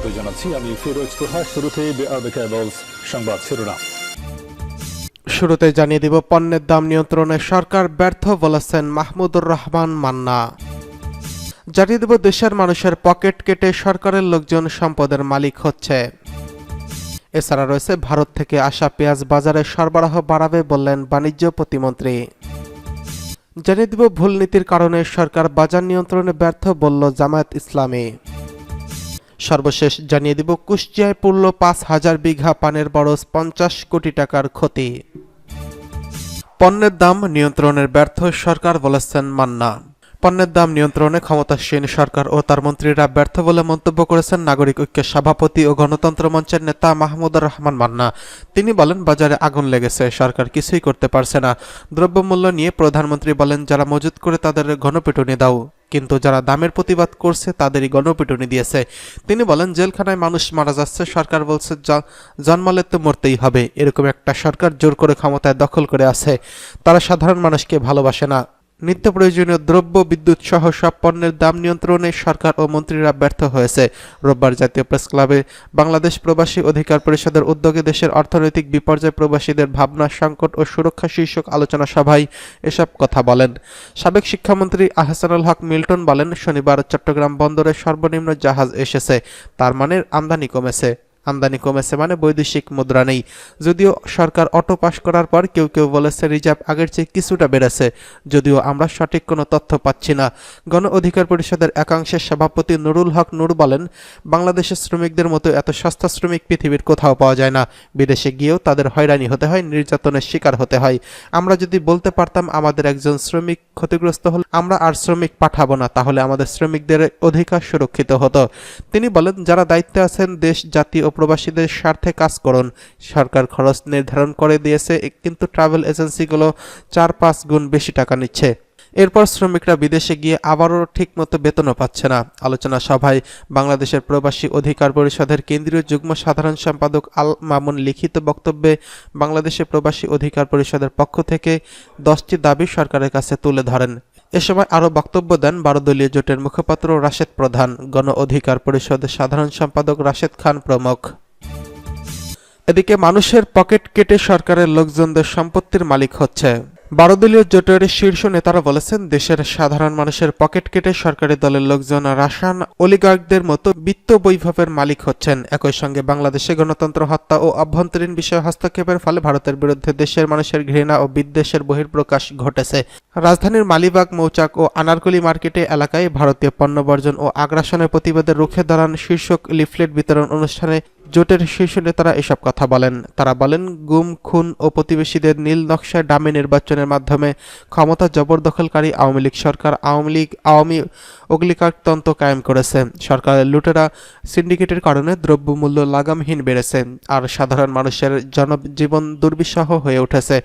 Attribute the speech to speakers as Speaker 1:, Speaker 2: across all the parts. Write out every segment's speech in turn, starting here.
Speaker 1: স্বাগত জানাচ্ছি। আমি ফিরোজ তোহা। শুরুতে সংবাদ শিরোনাম।
Speaker 2: শুরুতে জানিয়ে দিব, পণ্যের দাম নিয়ন্ত্রণে সরকার ব্যর্থ বলেছেন মাহমুদুর রহমান মান্না। জানিয়ে দেব, দেশের মানুষের পকেট কেটে সরকারের লোকজন সম্পদের মালিক হচ্ছে। এছাড়া রয়েছে, ভারত থেকে আসা পেঁয়াজ বাজারে সরবরাহ বাড়াবে বললেন বাণিজ্য প্রতিমন্ত্রী। জানিয়ে দিব ভুল নীতির কারণে সরকার বাজার নিয়ন্ত্রণে ব্যর্থ বলল জামায়াত ইসলামী। সর্বশেষ জানিয়ে দিব, কুষ্টিয়ায় পড়ল পাঁচ হাজার বিঘা পানের বরজ পঞ্চাশ কোটি টাকার ক্ষতি। পণ্যের দাম নিয়ন্ত্রণের ব্যর্থ, সরকার বলেছেন মান্না। পণ্যের দাম নিয়ন্ত্রণে ক্ষমতাসীন সরকার ও তার মন্ত্রীরা ব্যর্থ বলে মন্তব্য করেছেন নাগরিক ঐক্যের সভাপতি ও গণতন্ত্র মঞ্চের নেতা মাহমুদুর রহমান মান্না। তিনি বলেন, বাজারে আগুন লেগেছে, সরকার কিছুই করতে পারছে না। দ্রব্যমূল্য নিয়ে প্রধানমন্ত্রী বলেন, যারা মজুত করে তাদের গণপিটুনি দাও। কিন্তু যারা দামের প্রতিবাদ করছে, তাদেরই গণপিটুনি দিয়েছে। তিনি বলেন, জেলখানায় মানুষ মারা যাচ্ছে, সরকার বলছে জন্মালে তো মরতেই হবে। এরকম একটা সরকার জোর করে ক্ষমতায় দখল করে আছে। তারা সাধারণ মানুষকে ভালোবাসে না। নিত্য প্রয়োজনীয় দ্রব্য, বিদ্যুৎ সহ সব পণ্যের দাম নিয়ন্ত্রণে সরকার ও মন্ত্রীরা ব্যর্থ হয়েছে। রোববার জাতীয় প্রেস ক্লাবে বাংলাদেশ প্রবাসী অধিকার পরিষদের উদ্যোগে দেশের অর্থনৈতিক বিপর্যয় প্রবাসীদের ভাবনা, সংকট ও সুরক্ষা শীর্ষক আলোচনা সভায় এসব কথা বলেন। সাবেক শিক্ষামন্ত্রী আহসানুল হক মিল্টন বলেন, শনিবার চট্টগ্রাম বন্দরে সর্বনিম্ন জাহাজ এসেছে। তার মানে আমদানি কমেছে। আমদানি কমেছে মানে বৈদেশিক মুদ্রা নেই। যদিও সরকার অটো পাস করার পর কেউ কেউ বলেছে রিজার্ভ আগের চেয়ে কিছুটা বেড়েছে। যদিও আমরা সঠিক কোনো তথ্য পাচ্ছি না। গণ অধিকার পরিষদের একাংশের সভাপতি নুরুল হক নূর বলেন, বাংলাদেশের শ্রমিকদের মতো এত সস্তা শ্রমিক পৃথিবীর কোথাও পাওয়া যায় না। বিদেশে গিয়েও তাদের হয়রানি হতে হয়, নির্যাতনের শিকার হতে হয়। আমরা যদি বলতে পারতাম আমাদের একজন শ্রমিক ক্ষতিগ্রস্ত হল, আমরা আর শ্রমিক পাঠাবো না, তাহলে আমাদের শ্রমিকদের অধিকার সুরক্ষিত হতো। তিনি বলেন, যারা দায়িত্বে আছেন দেশ, জাতি ও প্রবাসীদের স্বার্থে কাজ করুন। সরকার খরচ নির্ধারণ করে দিয়েছে, কিন্তু ট্রাভেল এজেন্সিগুলো চার পাঁচ গুণ বেশি টাকা নিচ্ছে। এরপর শ্রমিকরা বিদেশে গিয়ে আবারও ঠিকমতো বেতনও পাচ্ছে না। আলোচনা সভায় বাংলাদেশের প্রবাসী অধিকার পরিষদের কেন্দ্রীয় যুগ্ম সাধারণ সম্পাদক আল মামুন লিখিত বক্তব্যে বাংলাদেশের প্রবাসী অধিকার পরিষদের পক্ষ থেকে দশটি দাবি সরকারের কাছে তুলে ধরেন। এ সময় আরও বক্তব্য দেন বারো দলীয় জোটের মুখপাত্র রাশেদ প্রধান, গণ অধিকার পরিষদের সাধারণ সম্পাদক রাশেদ খান প্রমুখ। এদিকে মানুষের পকেট কেটে সরকারের লোকজনদের সম্পত্তির মালিক হচ্ছে। বারো দলীয় জোটের শীর্ষ নেতারা বলেছেন, দেশের সাধারণ মানুষের পকেট কেটে সরকারি দলের লোকজন রাসায়ন অলিগার্কদের মতো বিত্ত বৈভবের মালিক হচ্ছেন। একই সঙ্গে বাংলাদেশে গণতন্ত্র, হত্যা ও অভ্যন্তরীণ বিষয়ে হস্তক্ষেপের ফলে ভারতের বিরুদ্ধে দেশের মানুষের ঘৃণা ও বিদ্বেষের বহির্প্রকাশ ঘটেছে। রাজধানীর মালিবাগ, মৌচাক ও আনারকলি মার্কেটে এলাকায় ভারতীয় পণ্য বর্জন ও আগ্রাসনের প্রতিবাদে রুখে দাঁড়ান শীর্ষক লিফলেট বিতরণ অনুষ্ঠানে জোটের শীর্ষ নেতারা এসব কথা বলেন। তারা বলেন, গুম, খুন ও প্রতিবেশীদের নীল নকশায় ডামে নির্বাচনের মাধ্যমে ক্ষমতা জবরদখলকারী আওয়ামী লীগ সরকার আওয়ামী লীগ, আওয়ামী অগ্নিকারতন্ত্র কায়েম করেছে। সরকারের লুটেরা সিন্ডিকেটের কারণে দ্রব্যমূল্য লাগামহীন বেড়েছে আর সাধারণ মানুষের জনজীবন দুর্বিষহ হয়ে উঠেছে।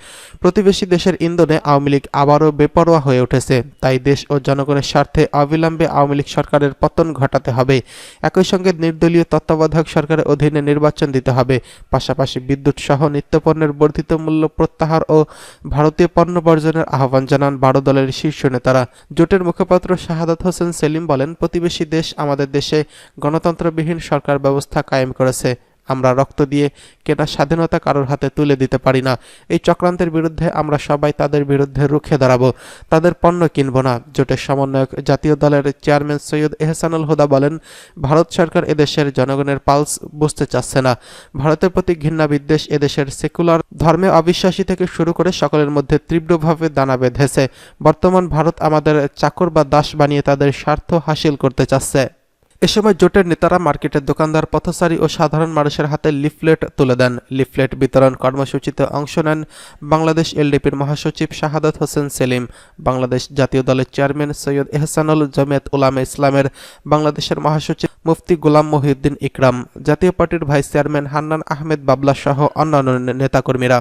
Speaker 2: প্রতিবেশী দেশের ইন্ধনে আওয়ামী লীগ আবারও বেপরোয়া হয়ে উঠেছে। তাই দেশ ও জনগণের স্বার্থে অবিলম্বে আওয়ামী লীগ সরকারের পতন ঘটাতে হবে। একই সঙ্গে নির্দলীয় তত্ত্বাবধায়ক সরকারের অধীনে নির্বাচন দিতে হবে। পাশাপাশি বিদ্যুৎ সহ নিত্যপণ্যের বর্ধিত মূল্য প্রত্যাহার ও ভারতীয় পণ্য বর্জনের আহ্বান জানান বারো দলের শীর্ষ নেতারা। জোটের মুখপাত্র শাহাদাত হোসেন সেলিম বলেন, প্রতিবেশী দেশ আমাদের দেশে গণতন্ত্রবিহীন সরকার ব্যবস্থা কায়েম করেছে। আমরা রক্ত দিয়ে কেনা স্বাধীনতা কারোর হাতে তুলে দিতে পারি না। এই চক্রান্তের বিরুদ্ধে আমরা সবাই তাদের বিরুদ্ধে রুখে দাঁড়াবো। তাদের পণ্য কিনব না, জোটের সমন্বয়ক জাতীয় দলের চেয়ারম্যান সৈয়দ এহসানুল হুদা বলেন, ভারত সরকার এদেশের জনগণের পালস বুঝতে চাচ্ছে না। ভারতের প্রতি ঘৃণা বিদ্বেষ এদেশের সেকুলার ধর্মে অবিশ্বাসী থেকে শুরু করে সকলের মধ্যে তীব্রভাবে দানা বেঁধেছে। বর্তমান ভারত আমাদের চাকর বা দাস বানিয়ে তাদের স্বার্থ হাসিল করতে চাচ্ছে। এ সময় জোটের নেতারা মার্কেটের দোকানদার, পথচারী ও সাধারণ মানুষের হাতে লিফলেট তুলে দেন। লিফলেট বিতরণ কর্মসূচিতে অংশ নেন বাংলাদেশ এলডিপির মহাসচিব শাহাদাত হোসেন সেলিম, বাংলাদেশ জাতীয় দলের চেয়ারম্যান সৈয়দ এহসানুল জমিয়ত উলামা ইসলামের, বাংলাদেশের মহাসচিব মুফতি গোলাম মহিউদ্দিন ইকরাম, জাতীয় পার্টির ভাইস চেয়ারম্যান হান্নান আহমেদ বাবলা সহ অন্যান্য নেতাকর্মীরা।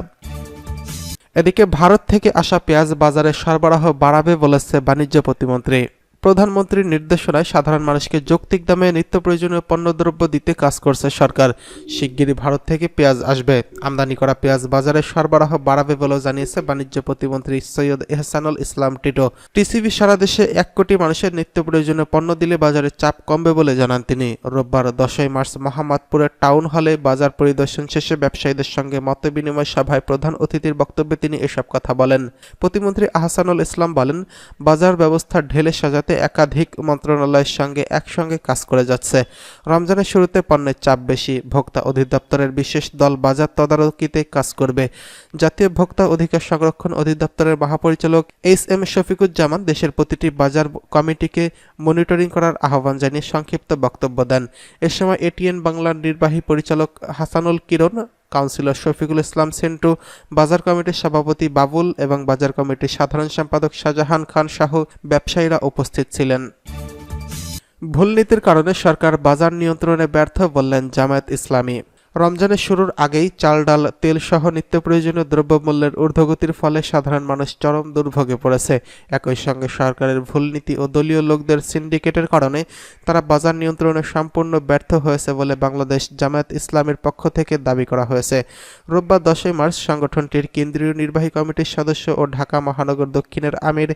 Speaker 2: এদিকে ভারত থেকে আসা পেঁয়াজ বাজারে সরবরাহ বাড়াবে বলেছে বাণিজ্য প্রতিমন্ত্রী। প্রধানমন্ত্রীর নির্দেশনায় সাধারণ মানুষকে যৌক্তিক দামে নিত্য প্রয়োজনীয় পণ্যদ্রব্য দিতে কাজ করছে সরকার। শিগগিরই ভারত থেকে পেঁয়াজ আসবে। আমদানি করা পেঁয়াজ বাজারে সরবরাহ বাড়াবে বলেও জানিয়েছে বাণিজ্য প্রতিমন্ত্রী সৈয়দ এহসানুল ইসলাম টিটো। টিসিবি সারা দেশে এক কোটি মানুষের নিত্য প্রয়োজনীয় পণ্য দিলে বাজারে চাপ কমবে বলে জানান তিনি। রোববার দশই মার্চ মোহাম্মদপুরের টাউন হলে বাজার পরিদর্শন শেষে ব্যবসায়ীদের সঙ্গে মতবিনিময় সভায় প্রধান অতিথির বক্তব্যে তিনি এসব কথা বলেন। প্রতিমন্ত্রী আহসানুল ইসলাম বলেন, বাজার ব্যবস্থা ঢেলে সাজাতে একাধিক মন্ত্রণালয়ের সঙ্গে একসঙ্গে কাজ করে যাচ্ছে। রমজানের শুরুতে পণ্যের চাপ বেশি। ভোক্তা অধিদপ্তরের বিশেষ দল বাজার তদারকিতে কাজ করবে। জাতীয় ভোক্তা অধিকার সংরক্ষণ অধিদপ্তরের মহাপরিচালক এইচ এম শফিকুজ্জামান দেশের প্রতিটি বাজার কমিটিকে মনিটরিং করার আহ্বান জানিয়ে সংক্ষিপ্ত বক্তব্য দেন। এ সময় এটিএন বাংলার নির্বাহী পরিচালক হাসানুল কিরণ কাউন্সিলর শফিকুল ইসলাম সেন্টু, বাজার কমিটির সভাপতি বাবুল এবং বাজার কমিটির সাধারণ সম্পাদক শাহজাহান খান সহ ব্যবসায়ীরা উপস্থিত ছিলেন। ভুল নীতির কারণে সরকার বাজার নিয়ন্ত্রণে ব্যর্থ বললেন জামায়াত ইসলামী। রমজানের শুরুর আগেই চাল, ডাল, তেল সহ নিত্য প্রয়োজনীয় দ্রব্যমূল্যের ঊর্ধ্বগতির ফলে সাধারণ মানুষ চরম দুর্ভোগে পড়েছে। একই সঙ্গে সরকারের ভুল নীতি ও দলীয় লোকদের সিন্ডিকেটের কারণে তারা বাজার নিয়ন্ত্রণে সম্পূর্ণ ব্যর্থ হয়েছে বলে বাংলাদেশ জামায়াত ইসলামের পক্ষ থেকে দাবি করা হয়েছে। রোববার দশই মার্চ সংগঠনটির কেন্দ্রীয় নির্বাহী কমিটির সদস্য ও ঢাকা মহানগর দক্ষিণের আমির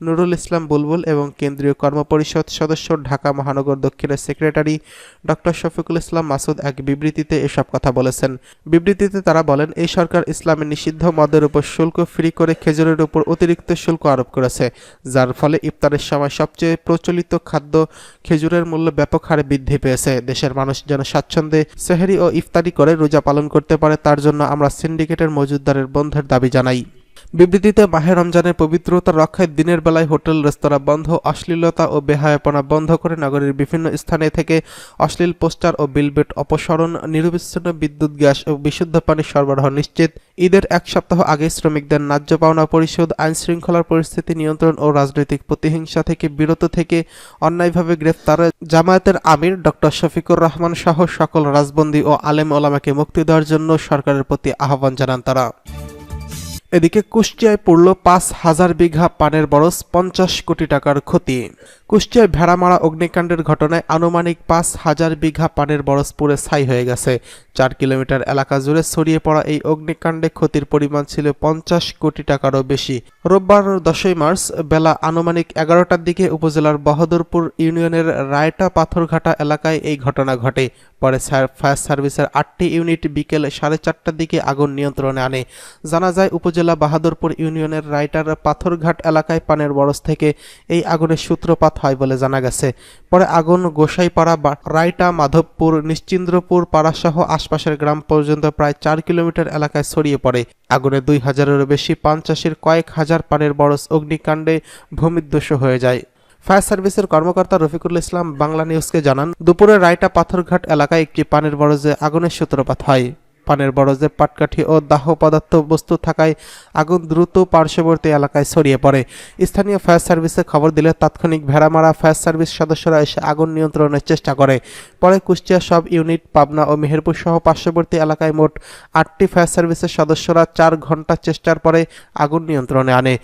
Speaker 2: নুরুল ইসলাম বুলবুল এবং কেন্দ্রীয় কর্মপরিষদ সদস্য ঢাকা মহানগর দক্ষিণের সেক্রেটারি ডক্টর শফিকুল ইসলাম মাসুদ এক বিবৃতিতে এসব কথা বলেছেন। বিবৃতিতে তারা বলেন, এই সরকার ইসলামের নিষিদ্ধ মদের উপর শুল্ক ফ্রি করে খেজুরের উপর অতিরিক্ত শুল্ক আরোপ করেছে, যার ফলে ইফতারের সময় সবচেয়ে প্রচলিত খাদ্য খেজুরের মূল্য ব্যাপক হারে বৃদ্ধি পেয়েছে। দেশের মানুষ যেন স্বাচ্ছন্দ্যে সেহেরি ও ইফতারি করে রোজা পালন করতে পারে, তার জন্য আমরা সিন্ডিকেটের মজুদদারের বন্ধের দাবি জানাই। বিবৃতিতে মাহে রমজানের পবিত্রতা রক্ষায় দিনের বেলায় হোটেল, রেস্তোরাঁ বন্ধ, অশ্লীলতা ও বেহায়াপনা বন্ধ করে নগরীর বিভিন্ন স্থানে থেকে অশ্লীল পোস্টার ও বিলবেট অপসারণ, নিরবিচ্ছিন্ন বিদ্যুৎ, গ্যাস ও বিশুদ্ধ পানি সরবরাহ নিশ্চিত। ঈদের এক সপ্তাহ আগে শ্রমিকদের ন্যায্য পাওনা পরিশোধ আইন শৃঙ্খলার পরিস্থিতি নিয়ন্ত্রণ ও রাজনৈতিক প্রতিহিংসা থেকে বিরত থেকে অন্যায়ভাবে গ্রেফতার জামায়াতের আমির ডক্টর শফিকুর রহমান সহ সকল রাজবন্দী ও আলেম ওলামাকে মুক্তি দেওয়ার জন্য সরকারের প্রতি আহ্বান জানান তারা। এদিকে কুষ্টিয়ায় পড়ল পাঁচ হাজার বিঘা পানের বরস পঞ্চাশ কোটি টাকার ক্ষতি। কুষ্টিয়ায় ভেড়ামারা অগ্নিকাণ্ডের ঘটনায় আনুমানিক পাঁচ হাজার বিঘা পানের বরস পুড়ে ছাই হয়ে গেছে। চার কিলোমিটার এলাকা জুড়ে ছড়িয়ে পড়া এই অগ্নিকাণ্ডে ক্ষতির পরিমাণ ছিল পঞ্চাশ কোটি টাকারও বেশি। রোববার দশই মার্চ বেলা আনুমানিক এগারোটার দিকে উপজেলার বহদরপুর ইউনিয়নের রায়টা পাথরঘাটা এলাকায় এই ঘটনা ঘটে। পরে ফায়ার সার্ভিসের আটটি ইউনিট বিকেল সাড়ে চারটার দিকে আগুন নিয়ন্ত্রণে আনে। জানা যায়, উপজেলা বাহাদুরপুর ইউনিয়নের রায়টার পাথরঘাট এলাকায় পানের বরস থেকে এই আগুনের সূত্রপাত হয় বলে জানা গেছে। পরে আগুন, গোসাইপাড়া বা রাইটা মাধবপুর, নিশ্চিন্দ্রপুর, পাড়াসহ আশপাশের গ্রাম পর্যন্ত প্রায় চার কিলোমিটার এলাকায় ছড়িয়ে পড়ে। আগুনে দুই হাজারেরও বেশি পান চাষির কয়েক হাজার পানের বরস অগ্নিকাণ্ডে ভূমিধ্বস হয়ে যায়। ফায়ার সার্ভিসের কর্মকর্তা রফিকুল ইসলাম বাংলা নিউজকে জানান, দুপুরে রায়টা পাথরঘাট এলাকায় একটি পানের বরজে আগুনের সূত্রপাত হয়। পানের বরজে পাটকাঠি ও দাহ পদার্থ বস্তু থাকায় আগুন দ্রুত পার্শ্ববর্তী এলাকায় ছড়িয়ে পড়ে। স্থানীয় ফায়ার সার্ভিসে খবর দিলে তাৎক্ষণিক ভেড়ামারা ফায়ার সার্ভিস সদস্যরা এসে আগুন নিয়ন্ত্রণের চেষ্টা করে। পরে কুষ্টিয়া সব ইউনিট, পাবনা ও মেহেরপুর সহ পার্শ্ববর্তী এলাকায় মোট আটটি ফায়ার সার্ভিসের সদস্যরা চার ঘণ্টা চেষ্টার পরে আগুন নিয়ন্ত্রণে আনে।